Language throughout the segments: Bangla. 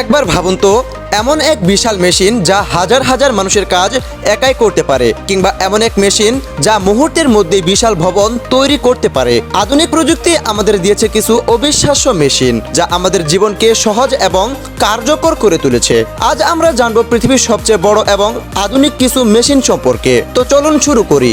একবার ভাবুন তো, এমন এক বিশাল মেশিন যা হাজার হাজার মানুষের কাজ একাই করতে পারে, কিংবা এমন এক মেশিন যা মুহূর্তের মধ্যে বিশাল ভবন তৈরি করতে পারে। আধুনিক প্রযুক্তি আমাদের দিয়েছে কিছু অবিশ্বাস্য মেশিন, যা আমাদের জীবনকে সহজ এবং কার্যকর করে তুলেছে। আজ আমরা জানব পৃথিবীর সবচেয়ে বড় এবং আধুনিক কিছু মেশিন সম্পর্কে। তো চলুন শুরু করি।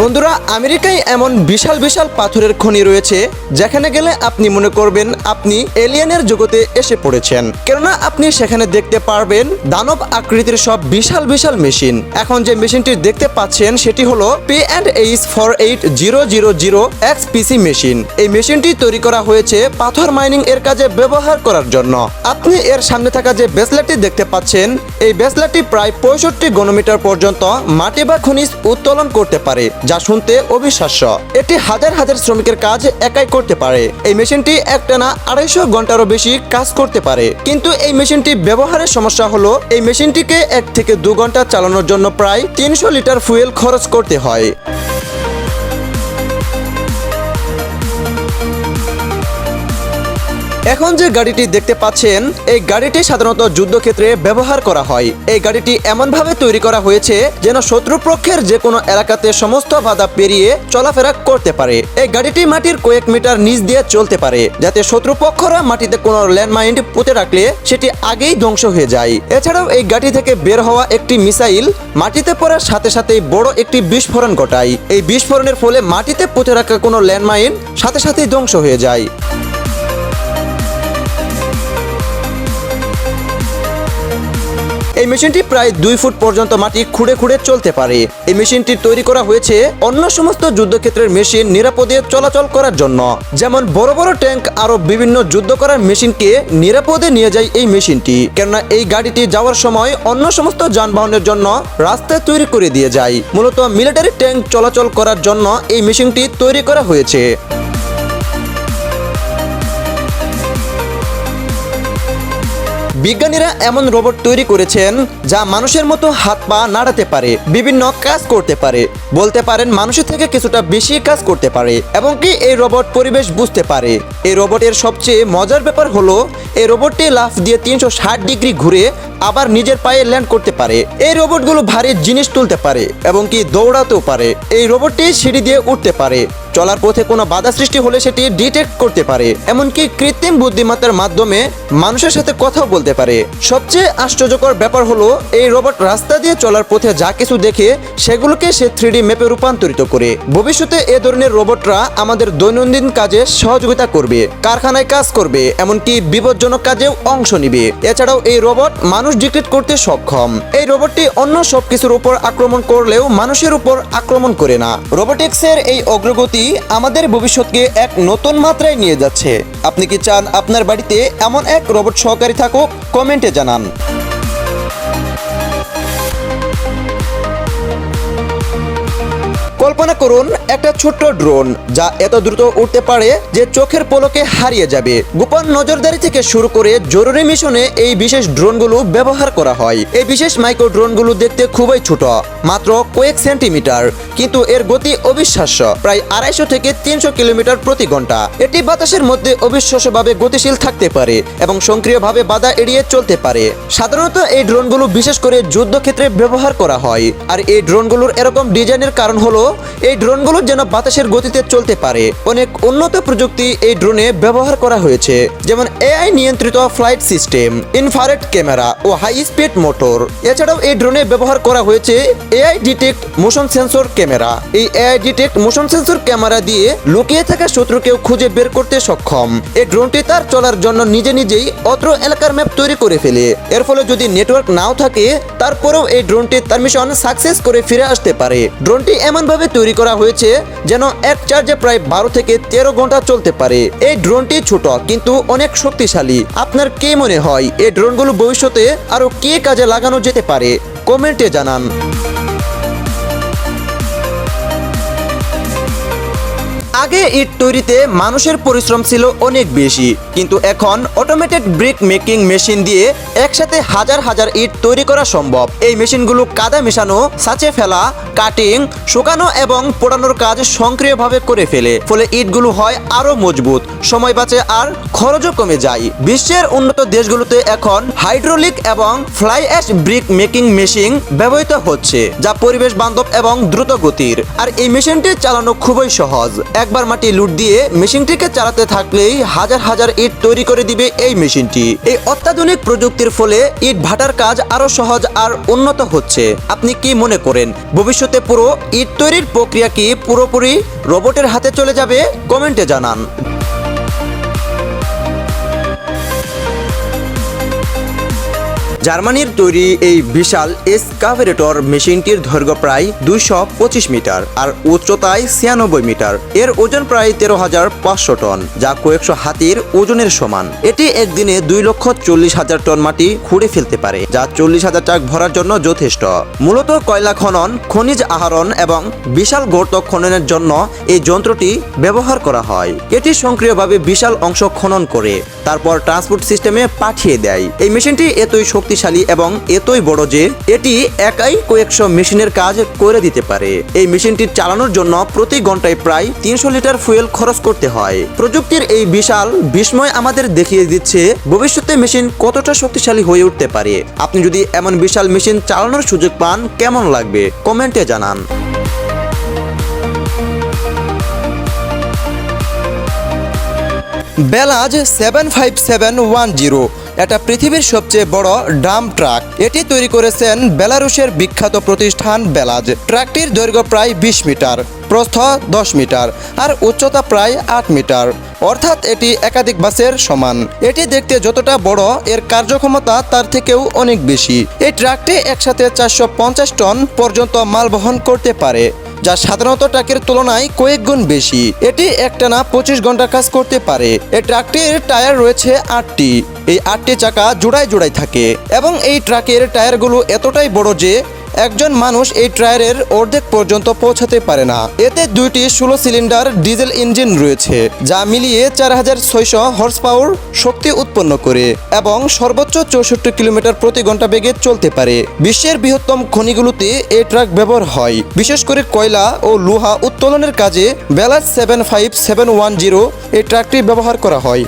বন্ধুরা, আমেরিকায় এমন বিশাল বিশাল পাথরের খনি রয়েছে, যেখানে গেলে আপনি মনে করবেন আপনি এলিয়েনের জগতে এসে পড়েছেন। কেননা আপনি সেখানে দেখতে পারবেন দানব আকৃতির সব বিশাল বিশাল মেশিন। এখন যে মেশিনটি দেখতে পাচ্ছেন, সেটি হলো P and H for eight zero zero zero X PC machine. এই মেশিনটি তৈরি করা হয়েছে পাথর মাইনিং এর কাজে ব্যবহার করার জন্য। আপনি এর সামনে থাকা যে বেসলেটটি দেখতে পাচ্ছেন, এই বেসলেটটি প্রায় পঁয়ষট্টি গণমিটার পর্যন্ত মাটি বা খনিজ উত্তোলন করতে পারে। যা শুনতে অবিশ্বাস্য। এটি হাজার হাজার শ্রমিকের কাজ একাই করতে পারে। এই মেশিনটি একটানা আড়াইশো ঘন্টারও বেশি কাজ করতে পারে। কিন্তু এই মেশিনটি ব্যবহারের সমস্যা হলো, এই মেশিনটিকে এক থেকে দু ঘণ্টা চালানোর জন্য প্রায় তিনশো লিটার ফুয়েল খরচ করতে হয়। এখন যে গাড়িটি দেখতে পাচ্ছেন, এই গাড়িটি সাধারণত যুদ্ধক্ষেত্রে ব্যবহার করা হয়। এই গাড়িটি এমনভাবে তৈরি করা হয়েছে যেন শত্রুপক্ষের যে কোনো এলাকাতে সমস্ত বাধা পেরিয়ে চলাফেরা করতে পারে। এই গাড়িটি মাটির কয়েক মিটার নিচ দিয়ে চলতে পারে, যাতে শত্রুপক্ষরা মাটিতে কোনো ল্যান্ডমাইন পুঁতে রাখলে সেটি আগেই ধ্বংস হয়ে যায়। এছাড়াও এই গাড়ি থেকে বের হওয়া একটি মিসাইল মাটিতে পড়ার সাথে সাথেই বড় একটি বিস্ফোরণ ঘটায়। এই বিস্ফোরণের ফলে মাটিতে পুঁতে রাখা কোনো ল্যান্ডমাইন সাথে সাথেই ধ্বংস হয়ে যায়। এই মেশিনটি প্রায় দুই ফুট পর্যন্ত মাটি খুঁড়ে খুঁড়ে চলতে পারে। এই মেশিনটি তৈরি করা হয়েছে অন্য সমস্ত যুদ্ধক্ষেত্রের মেশিন নিরাপদে চলাচল করার জন্য। যেমন বড় বড় ট্যাঙ্ক আরও বিভিন্ন যুদ্ধ করার মেশিনকে নিরাপদে নিয়ে যায় এই মেশিনটি। কেননা এই গাড়িটি যাওয়ার সময় অন্য সমস্ত যানবাহনের জন্য রাস্তা তৈরি করে দিয়ে যায়। মূলত মিলিটারি ট্যাঙ্ক চলাচল করার জন্য এই মেশিনটি তৈরি করা হয়েছে। বিজ্ঞানীরা এমন রোবট তৈরি করেছেন যা মানুষের মতো হাত পা নাড়াতে পারে, বিভিন্ন কাজ করতে পারে। বলতে পারেন মানুষের থেকে কিছুটা বেশি কাজ করতে পারে, এবং কি এই রোবট পরিবেশ বুঝতে পারে। এই রোবটের সবচেয়ে মজার ব্যাপার হলো, এই রোবটটি লাফ দিয়ে তিনশো ষাট ডিগ্রি ঘুরে আবার নিজের পায়ে ল্যান্ড করতে পারে। এই রোবটগুলো ভারী জিনিস তুলতে পারে এবং কি দৌড়াতেও পারে। এই রোবটটি সিঁড়ি দিয়ে উঠতে পারে। চলার পথে কোনো বাধা সৃষ্টি হলে সেটি ডিটেক্ট করতে পারে। এমনকি কৃত্রিম বুদ্ধিমত্তার মাধ্যমে মানুষের সাথে কথাও বলতে পারে। সবচেয়ে আশ্চর্যকর ব্যাপার হলো, এই রোবট রাস্তা দিয়ে চলার পথে যা কিছু দেখে, সেগুলোকে সে থ্রিডি ম্যাপে রূপান্তরিত করে। ভবিষ্যতে এ ধরনের রোবটরা আমাদের দৈনন্দিন কাজে সহযোগিতা করবে, কারখানায় কাজ করবে, এমনকি বিপজ্জনক কাজেও অংশ নিবে। এছাড়াও এই রোবট মানুষ ডিক্টেট করতে সক্ষম। এই রোবটটি অন্য সবকিছুর উপর আক্রমণ করলেও মানুষের উপর আক্রমণ করে না। রোবোটিক্সের এই অগ্রগতি আমাদের ভবিষ্যৎকে এক নতুন মাত্রায় নিয়ে যাচ্ছে। আপনি কি চান আপনার বাড়িতে এমন এক রোবট সহকারী থাকুক? কমেন্টে জানান। কল্পনা করুন একটা ছোট্ট ড্রোন যা এত দ্রুত উঠতে পারে যে চোখের পলকে হারিয়ে যাবে। গোপন নজরদারি থেকে শুরু করে জরুরি মিশনে এই বিশেষ ড্রোনগুলো ব্যবহার করা হয়। এই বিশেষ মাইক্রো ড্রোনগুলো দেখতে খুবই ছোট, মাত্র কয়েক সেন্টিমিটার, কিন্তু এর গতি অবিশ্বাস্য, প্রায় আড়াইশো থেকে তিনশো কিলোমিটার প্রতি ঘণ্টা। এটি বাতাসের মধ্যে অবিশ্বাস্যভাবে গতিশীল থাকতে পারে এবং সক্রিয়ভাবে বাধা এড়িয়ে চলতে পারে। সাধারণত এই ড্রোনগুলো বিশেষ করে যুদ্ধক্ষেত্রে ব্যবহার করা হয়। আর এই ড্রোনগুলোর এরকম ডিজাইনের কারণ হলো, এই ড্রোনগুলো যেন বাতাসের গতিতে চলতে পারে। অনেক উন্নত প্রযুক্তি এই ড্রোনে ব্যবহার করা হয়েছে, যেমন এআই নিয়ন্ত্রিত ফ্লাইট সিস্টেম ইনফারেট ক্যামেরা ও হাই স্পিড মোটর। এছাড়াও এই ড্রোনে ব্যবহার করা হয়েছে AI detect motion sensor camera. এই AI detect motion sensor camera দিয়ে লুকিয়ে থাকা শত্রুকেও খুঁজে বের করতে সক্ষম। এই ড্রোনটি তার চলার জন্য নিজে নিজেই অত্র এলাকার ম্যাপ তৈরি করে ফেলে। এর ফলে যদি নেটওয়ার্ক নাও থাকে, তারপরেও এই ড্রোনটি তার মিশন সাকসেস করে ফিরে আসতে পারে। ড্রোনটি এমনভাবে তৈরি করা হয়েছে যেন এক চার্জে প্রায় বারো থেকে তেরো ঘণ্টা চলতে পারে। এই ড্রোনটি ছোট, কিন্তু অনেক শক্তিশালী। আপনার কে মনে হয়, এই ড্রোনগুলো ভবিষ্যতে আরও কে কাজে লাগানো যেতে পারে? কমেন্টে জানান। আগে ইট তৈরিতে মানুষের পরিশ্রম ছিল অনেক বেশি, কিন্তু এখন অটোমেটেড ব্রিক মেকিং মেশিন দিয়ে একসাথে হাজার হাজার ইট তৈরি করা সম্ভব। এই মেশিনগুলো কাদা মেশানো, সাঁচে ফেলা কাটিং শুকানো এবং পোড়ানোর কাজ সক্রিয়ভাবে করে ফেলে। ফলে ইটগুলো হয় আরও মজবুত, সময় বাঁচে আর খরচও কমে যায়। বিশ্বের উন্নত দেশগুলোতে এখন হাইড্রোলিক এবং fly ash brick making machine ব্যবহৃত হচ্ছে, যা পরিবেশ বান্ধব এবং দ্রুত গতির। আর এই মেশিনটি চালানো খুবই সহজ। একবার মাটি লুট দিয়ে মেশিনটিকে চালাতে থাকলেই হাজার হাজার ইট তৈরি করে দিবে এই মেশিনটি। এই অত্যাধুনিক প্রযুক্তির ফলে ইট ভাটার কাজ আরও সহজ আর উন্নত হচ্ছে। আপনি কি মনে করেন, ভবিষ্যতে পুরো ইট তৈরির প্রক্রিয়া কি পুরোপুরি রোবটের হাতে চলে যাবে? কমেন্টে জানান। জার্মানির তৈরি এই বিশাল এসকাভেরেটর মেশিনটির দৈর্ঘ্য প্রায় দুইশো পঁচিশ মিটার আর উচ্চতায় ছিয়ানব্বই মিটার। এর ওজন প্রায় তেরো হাজার পাঁচশো টন, যা কয়েকশো হাতির ওজনের সমান। এটি একদিনে দুই লক্ষ চল্লিশ হাজার টন মাটি খুঁড়ে ফেলতে পারে, যা চল্লিশ হাজার ট্রাক ভরার জন্য যথেষ্ট। মূলত কয়লা খনন, খনিজ আহরণ এবং বিশাল গর্ত খননের জন্য এই যন্ত্রটি ব্যবহার করা হয়। এটি সক্রিয়ভাবে বিশাল অংশ খনন করে, তারপর ট্রান্সপোর্ট সিস্টেমে পাঠিয়ে দেয়। এই মেশিনটি এতই শক্তিশালী এবং এতই বড় যে এটি একাই কয়েকশো মেশিনের কাজ করে দিতে পারে। এই মেশিনটি চালানোর জন্য প্রতি ঘন্টায় প্রায় তিনশো লিটার ফুয়েল খরচ করতে হয়। প্রযুক্তির এই বিশাল বিস্ময় আমাদের দেখিয়ে দিচ্ছে ভবিষ্যতে মেশিন কতটা শক্তিশালী হয়ে উঠতে পারে। আপনি যদি এমন বিশাল মেশিন চালানোর সুযোগ পান, কেমন লাগবে? কমেন্টে জানান। BelAZ seven five seven one zero এটা পৃথিবীর সবচেয়ে বড় ড্রাম ট্রাক। এটি তৈরি করেছেন বেলারুশের বিখ্যাত প্রতিষ্ঠান বেলাজ। ট্রাকটির দৈর্ঘ্য প্রায় বিশ মিটার, প্রস্থ দশ মিটার আর উচ্চতা প্রায় আট মিটার। অর্থাৎ এটি একাধিক বাসের সমান। এটি দেখতে যতটা বড়, এর কার্যক্ষমতা তার থেকেও অনেক বেশি। এই ট্রাকটি একসাথে চারশো পঞ্চাশ টন পর্যন্ত মাল বহন করতে পারে। যা সাধারণত ট্রাকের তুলনায় কয়েক গুণ বেশি। এটি একটানা পঁচিশ ঘণ্টা কাজ করতে পারে। এই ট্রাকটির টায়ার রয়েছে আটটি। এই আটটি চাকা জোড়ায় জোড়ায় থাকে এবং এই ট্রাকের টায়ারগুলো এতটাই বড় যে একজন মানুষ এই টায়ারের অর্ধেক পর্যন্ত পৌঁছাতে পারে না। এতে দুইটি ষোলো সিলিন্ডার ডিজেল ইঞ্জিন রয়েছে, যা মিলিয়ে চার হাজার ছয়শো হর্স পাওয়ার শক্তি উৎপন্ন করে এবং সর্বোচ্চ চৌষট্টি কিলোমিটার প্রতি ঘণ্টা বেগে চলতে পারে। বিশ্বের বৃহত্তম খনিগুলোতে এই ট্রাক ব্যবহার হয়। বিশেষ করে কয়লা ও লোহা উত্তোলনের কাজে BelAZ seven five seven one zero এই ট্রাকটি ব্যবহার করা হয়।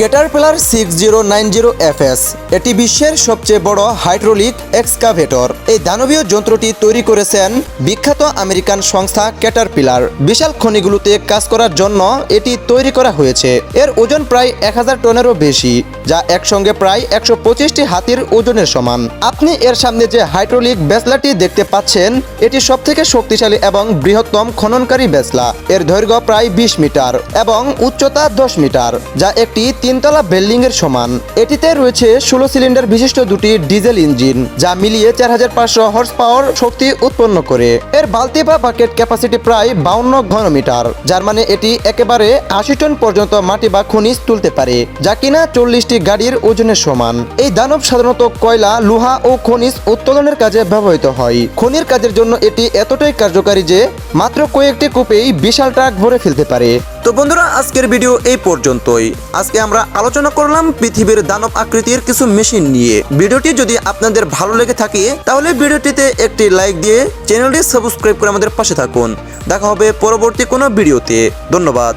Caterpillar six zero nine zero FS এটি বিশ্বের সবচেয়ে বড় হাইড্রোলিক এক্সকাভেটর। এই দানবীয় যন্ত্রটি তৈরি করেছেন বিখ্যাত আমেরিকান সংস্থা ক্যাটারপিলার বিশাল খনিগুলোতে কাজ করার জন্য এটি তৈরি করা হয়েছে। এর ওজন প্রায় এক হাজার টনেরও বেশি, যা একসঙ্গে প্রায় একশো পঁচিশটি হাতির ওজনের সমান। আপনি এর সামনে যে হাইড্রোলিক বেসলাটি দেখতে পাচ্ছেন, এটি সব থেকে শক্তিশালী এবং বৃহত্তম খননকারী বেসলা এর দৈর্ঘ্য প্রায় বিশ মিটার এবং উচ্চতা দশ মিটার, যা একটি তিনতলা বিল্ডিং এর সমান। এটিতে রয়েছে ষোলো সিলিন্ডার বিশিষ্ট দুটি ডিজেল ইঞ্জিন, যা মিলিয়ে চার হাজার পাঁচশো হর্স পাওয়ার শক্তি উৎপন্ন করে। এর বালতি বা বাকেট ক্যাপাসিটি প্রায় বাউন্ন ঘনমিটার, যার মানে এটি একেবারে আশি টন পর্যন্ত মাটি বা খনিজ তুলতে পারে, যা কিনা চল্লিশটি গাড়ির ওজনের সমান। এই দানব সাধারণত কয়লা, লোহা ও খনিজ উত্তোলনের কাজে ব্যবহৃত হয়। খনির কাজের জন্য এটি এতটাই কার্যকারী যে মাত্র কয়েকটি কূপেই বিশাল ট্রাক ভরে ফেলতে পারে। তো বন্ধুরা, আজকের ভিডিও এই পর্যন্তই। আজকে আমরা আলোচনা করলাম পৃথিবীর দানব আকৃতির কিছু মেশিন নিয়ে। ভিডিওটি যদি আপনাদের ভালো লেগে থাকে, তাহলে ভিডিওটিতে একটি লাইক দিয়ে চ্যানেলটি সাবস্ক্রাইব করে আমাদের পাশে থাকুন। দেখা হবে পরবর্তী কোনো ভিডিওতে। ধন্যবাদ।